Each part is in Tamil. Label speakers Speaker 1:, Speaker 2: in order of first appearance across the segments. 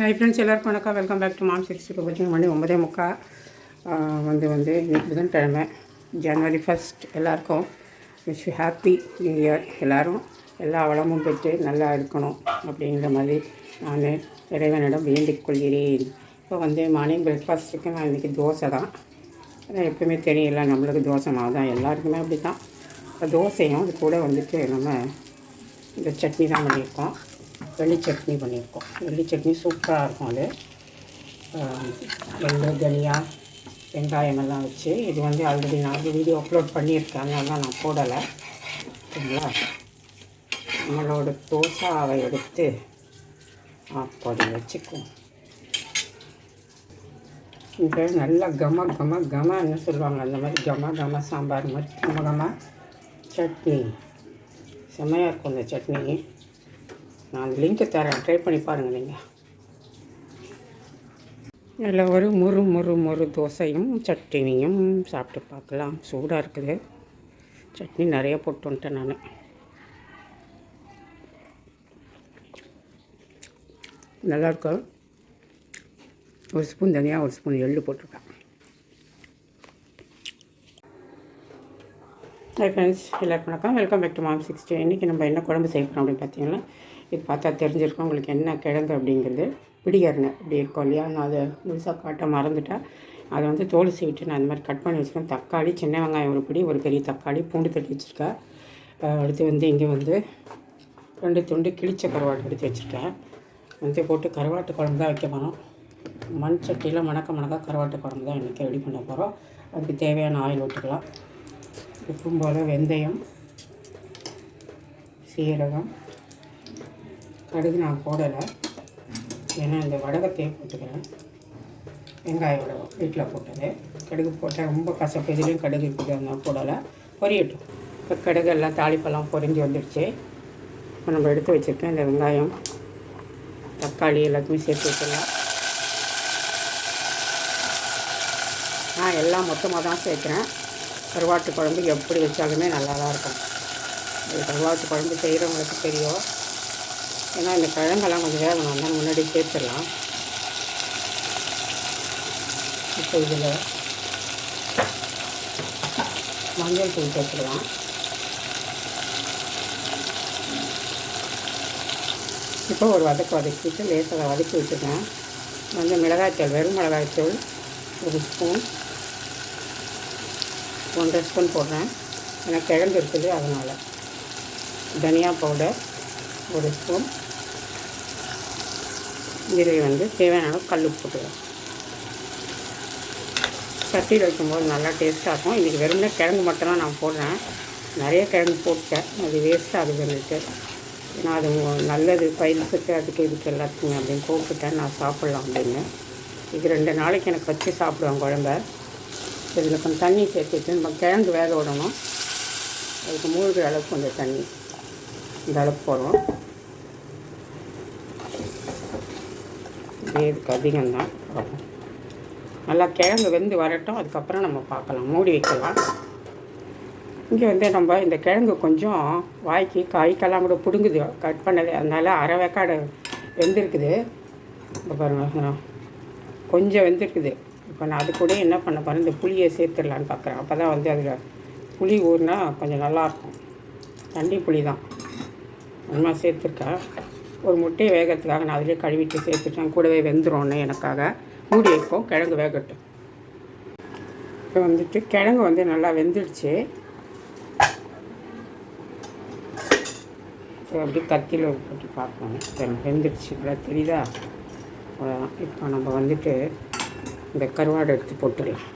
Speaker 1: ஹாய் ஃப்ரெண்ட்ஸ் எல்லோருக்கும் வணக்கம். Welcome back to mom six two பார்த்தீங்கன்னா மணி ஒன்பதே முக்கால் வந்து வந்து இன்னைக்கு புதன்கிழமை ஜனவரி ஃபஸ்ட் எல்லாருக்கும் விஷ் ஹாப்பி நியூ இயர் எல்லோரும் எல்லா வளமும் பெற்று நல்லா இருக்கணும் அப்படிங்கிற மாதிரி நான் இறைவனிடம் வேண்டிக் கொள்கிறேன். இப்போ வந்து மார்னிங் பிரேக்ஃபாஸ்ட்டுக்கு நான் இன்றைக்கி தோசை தான். அதான் எப்பவுமே தெரியல நம்மளுக்கு தோசை மாவு தான். எல்லாருக்குமே அப்படி தான் இப்போ தோசையும் அது கூட வந்துட்டு நம்ம இந்த சட்னி தான் பண்ணியிருக்கோம். வெள்ளி சட்னி பண்ணியிருக்கோம். வெள்ளி சட்னி சூப்பராக இருக்கும் அது. வெள்ளை தனியா வெங்காயம் எல்லாம் வச்சு இது வந்து ஆல்ரெடி நான் வீடியோ அப்லோட் பண்ணியிருக்கேன். அதனால நான் போடலை. சரிங்களா? நம்மளோட தோசாவை எடுத்து அப்படி வச்சுக்குவோம். இந்த நல்லா கம கம கமன்னு சொல்லுவாங்க? அந்த மாதிரி கம கம சாம்பார் மாதிரி கம கம சட்னி. செம்மையாக இருக்கும் இந்த சட்னி. நான் அந்த லிங்க்கை தரேன். ட்ரை பண்ணி பாருங்கள் நீங்கள் இதில் ஒரு முறு முறு முறு தோசையும் சட்னியும் சாப்பிட்டு பார்க்கலாம். சூடாக இருக்குது. சட்னி நிறைய போட்டு வந்துட்டேன் நான். நல்லாயிருக்கும் ஒரு ஸ்பூன் தனியாக ஒரு ஸ்பூன் எள்ளு போட்டிருக்கேன். ஹை ஃப்ரெண்ட்ஸ் எல்லாருக்கும் வணக்கம். Welcome back to mom sixty இன்றைக்கி நம்ம என்ன குழம்பு செய்ய அப்படின்னு பார்த்தீங்கன்னா இது பார்த்தா தெரிஞ்சிருக்கும் உங்களுக்கு என்ன கிழங்கு அப்படிங்கிறது. பிடிகரணை இப்படி இருக்கும் இல்லையா? நான் அதை முழுசாக காட்ட மறந்துட்டேன் அதை வந்து தோல் சீவிட்டு நான் அந்த மாதிரி கட் பண்ணி வச்சுருக்கேன். தக்காளி சின்ன வெங்காயம் ஒரு பிடி ஒரு பெரிய தக்காளி பூண்டு தட்டி வச்சுருக்கேன் அடுத்து வந்து இங்கே வந்து ரெண்டு துண்டு கிழிச்ச கருவாட்டு எடுத்து வச்சுருக்கேன். வந்து போட்டு கருவாட்டு குழம்பு தான் வைக்க போகிறோம் மண் சட்டியில் மணக்க மணக்க கருவாட்டு குழம்பு தான் இன்றைக்கி ரெடி பண்ண போகிறோம் அதுக்கு தேவையான ஆயில் விட்டுக்கலாம் உப்பும் போல் வெந்தயம் சீரகம் கடுகு நான் போடலை. ஏன்னா இந்த வடகத்தையே போட்டுக்கிறேன். வெங்காய வடகம் வீட்டில் போட்டது. கடுகு போட்டால் ரொம்ப கசப்பு. இதுலேயும் கடுகு இருக்குது. அதனால் போடலை. பொரியட்டும். இப்போ கடுகு எல்லாம் தாளிப்பெல்லாம் பொரிஞ்சு வந்துடுச்சு. இப்போ நம்ம எடுத்து வச்சுருக்கேன் இந்த வெங்காயம் தக்காளி எல்லாத்தையுமே சேர்த்து வச்சிடலாம். நான் எல்லாம் மொத்தமாக தான் சேர்க்குறேன். கருவாட்டு குழம்பு எப்படி வச்சாலுமே நல்லா தான் இருக்கும் கருவாட்டு குழம்பு செய்கிறவங்களுக்கு தெரியும். ஏன்னா இந்த கிழங்கெல்லாம் கொஞ்சம் வேகணும். அதனால் முன்னாடி சேர்த்துடலாம். இப்போ இதில் மஞ்சள் தூள் சேர்த்துக்கலாம் இப்போ ஒரு வதக்கு வதக்கிட்டு லேசாக வதக்கி வச்சுருக்கேன் வந்து மிளகாய்த்தூள் வெறும் மிளகாய்த்தூள் ஒரு ஸ்பூன். ஒன்றரை ஸ்பூன் போடுறேன். ஏன்னா கிழங்கு இருக்குது அதனால். தனியா பவுடர் ஒரு ஸ்பூன் இதில் வந்து தேவையான அளவு கல் உப்பு போட்டுக்கிறேன் சட்டியில் வைக்கும்போது நல்லா டேஸ்ட்டாக இருக்கும். இன்றைக்கி வெறுமனே கிழங்கு மட்டும்தான் நான் போடுறேன். நிறைய கிழங்கு போட்டேன் அது வேஸ்ட்டாக அது வந்துட்டு. நான் அது நல்லது பயிலுக்கு அதுக்கு இதுக்கு எல்லாத்துக்குமே அப்படின்னு போட்டுட்டேன். நான் சாப்பிட்லாம் அப்படின்னு. இது ரெண்டு நாளைக்கு எனக்கு வச்சு சாப்பிடுவேன் குழம்ப. இதில் கொஞ்சம் தண்ணி சேர்த்துட்டு நம்ம கிழங்கு வேக விடணும். அதுக்கு மூழ்கிற அளவுக்கு கொஞ்சம் தண்ணி. இந்த அளவுக்கு போடுவோம். இதே இதுக்கு அதிகம்தான். நல்லா கிழங்கு வெந்து வரட்டும். அதுக்கப்புறம் நம்ம பார்க்கலாம். மூடி வைக்கலாம். இங்கே வந்து நம்ம இந்த கிழங்கு கொஞ்சம் வாய்க்கு காய்க்கெல்லாம் கூட பிடுங்குது. கட் பண்ணது அதனால் அரை வேக்காடு வெந்திருக்குது. இப்போ பாருங்கள் கொஞ்சம் வெந்திருக்குது. இப்போ நான் அது கூட என்ன பண்ண போகிறேன் இந்த புளியை சேர்த்துடலான்னு பார்க்குறேன் அப்போ தான் வந்து அதில் புளி ஊறினா கொஞ்சம் நல்லாயிருக்கும் தண்ணி புளி தான் உண்மை சேர்த்துருக்கேன் ஒரு முட்டையை வேகிறதுக்காக நான் அதிலே கழுவிட்டு சேர்த்துட்டேன். கூடவே வெந்துரும்னு எனக்காக. மூடி வைப்போம். கிழங்கு வேகட்டும். இப்போ வந்துட்டு கிழங்கு வந்து நல்லா வெந்துடுச்சு. இப்போ அப்படி கத்தியில் போட்டு பார்க்கணும் இப்போ வெந்துடுச்சு இப்போ தெரியுதா? அவ்வளோதான் இப்போ நம்ம வந்துட்டு இந்த கருவாடை எடுத்து போட்டுடலாம்.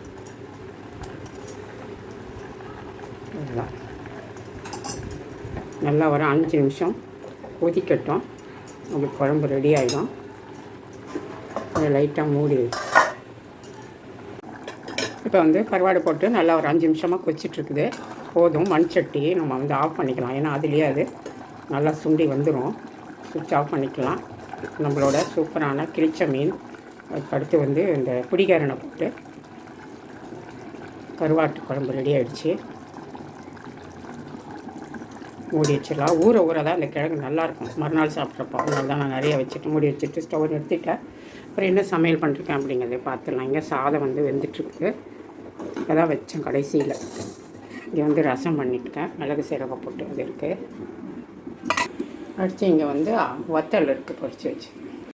Speaker 1: நல்லா ஒரு அஞ்சு நிமிஷம் கொதிக்கட்டும். உங்களுக்கு குழம்பு ரெடி ஆகிடும் கொஞ்சம் லைட்டாக மூடி இப்போ வந்து கருவாடு போட்டு நல்லா ஒரு அஞ்சு நிமிஷமாக கொச்சிட்ருக்குது போதும் மண் சட்டி நம்ம வந்து ஆஃப் பண்ணிக்கலாம். ஏன்னா அதுலேயே அது நல்லா சுண்டி வந்துடும் சுவிட்ச் ஆஃப் பண்ணிக்கலாம். நம்மளோட சூப்பரான கிழிச்ச மீன். அதுக்கு அடுத்து வந்து இந்த பிடிக்காரனை போட்டு கருவாட்டு குழம்பு ரெடி ஆகிடுச்சு மூடி வச்சிடலாம். ஊற ஊற தான் இந்த கிழங்கு நல்லாயிருக்கும் மறுநாள் சாப்பிட்றப்போ. அதனால தான் நான் நிறைய வச்சுட்டு மூடி வச்சுட்டு ஸ்டவ் எடுத்துட்டேன் அப்புறம் என்ன சமையல் பண்ணிருக்கேன் அப்படிங்கிறத பார்த்துடலாம் இங்கே சாதம் வந்து வெந்துட்டுருக்கு. இப்போ தான் வச்சேன் கடைசியில். இங்கே வந்து ரசம் பண்ணிட்டேன். மிளகு சீரகம் போட்டு அது இருக்குது அடுத்து இங்கே வந்து வத்தல் இருக்குது பொறிச்சு வச்சு